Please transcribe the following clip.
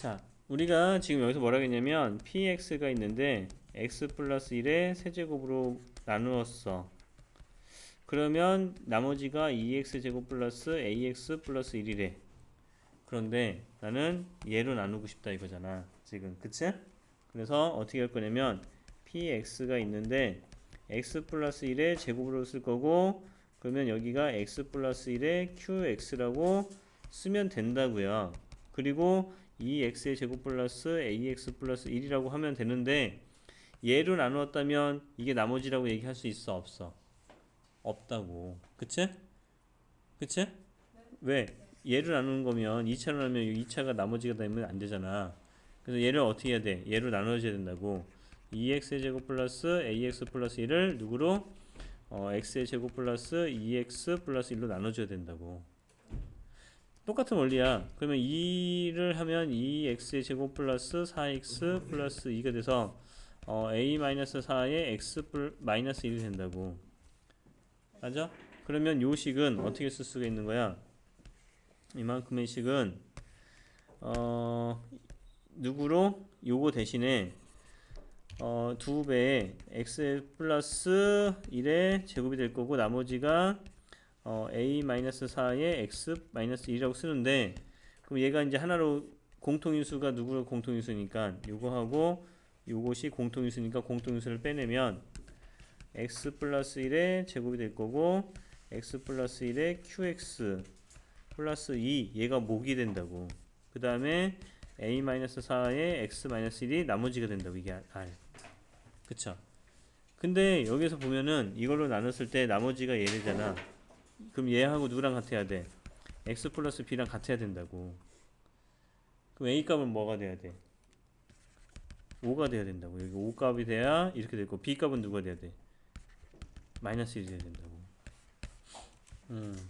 자, 우리가 지금 여기서 뭐라고 했냐면 px가 있는데 x 플러스 1의 세제곱으로 나누었어. 그러면 나머지가 2x 제곱 플러스 ax 플러스 1이래. 그런데 나는 얘로 나누고 싶다 이거잖아. 지금 그치? 그래서 어떻게 할 거냐면 px가 있는데 x 플러스 1의 제곱으로 쓸 거고 그러면 여기가 x 플러스 1의 qx라고 쓰면 된다고요. 그리고 2x의 제곱 플러스 ax 플러스 1이라고 하면 되는데 얘로 나누었다면 이게 나머지라고 얘기할 수 있어 없어? 없다고 그치? 그치? 왜? 얘를 나누는 거면 2차로 나누면 2차가 나머지가 되면 안 되잖아 그래서 얘를 어떻게 해야 돼? 얘로 나눠줘야 된다고 2x의 제곱 플러스 ax 플러스 1을 누구로? 어, x의 제곱 플러스 2x 플러스 1로 나눠줘야 된다고 똑같은 원리야. 그러면 2를 하면 2x의 제곱 플러스 4x 플러스 2가 돼서 어, a 마이너스 4의 x 플 마이너스 1이 된다고. 맞아? 그러면 요 식은 어떻게 쓸 수가 있는 거야? 이만큼의 식은 어 누구로 요거 대신에 어, 두 배의 x 플러스 1의 제곱이 될 거고 나머지가 어, a-4의 x-1이라고 쓰는데 그럼 얘가 이제 하나로 공통인수가 누구로 공통인수니까 요거하고 요것이 공통인수니까 공통인수를 빼내면 x 플러스 1의 제곱이 될 거고 x 플러스 1의 qx 플러스 2 얘가 목이 된다고. 그 다음에 a-4의 x-1이 나머지가 된다고 이게 r. 그쵸? 근데 여기서 보면은 이걸로 나눴을 때 나머지가 얘네잖아 그럼 얘하고 누구랑 같아야 돼? x 플러스 b랑 같아야 된다고. 그럼 a 값은 뭐가 돼야 돼? 5가 돼야 된다고. 여기 5 값이 돼야 이렇게 되고 b 값은 누가 돼야 돼? 마이너스 1이 돼야 된다고. 음.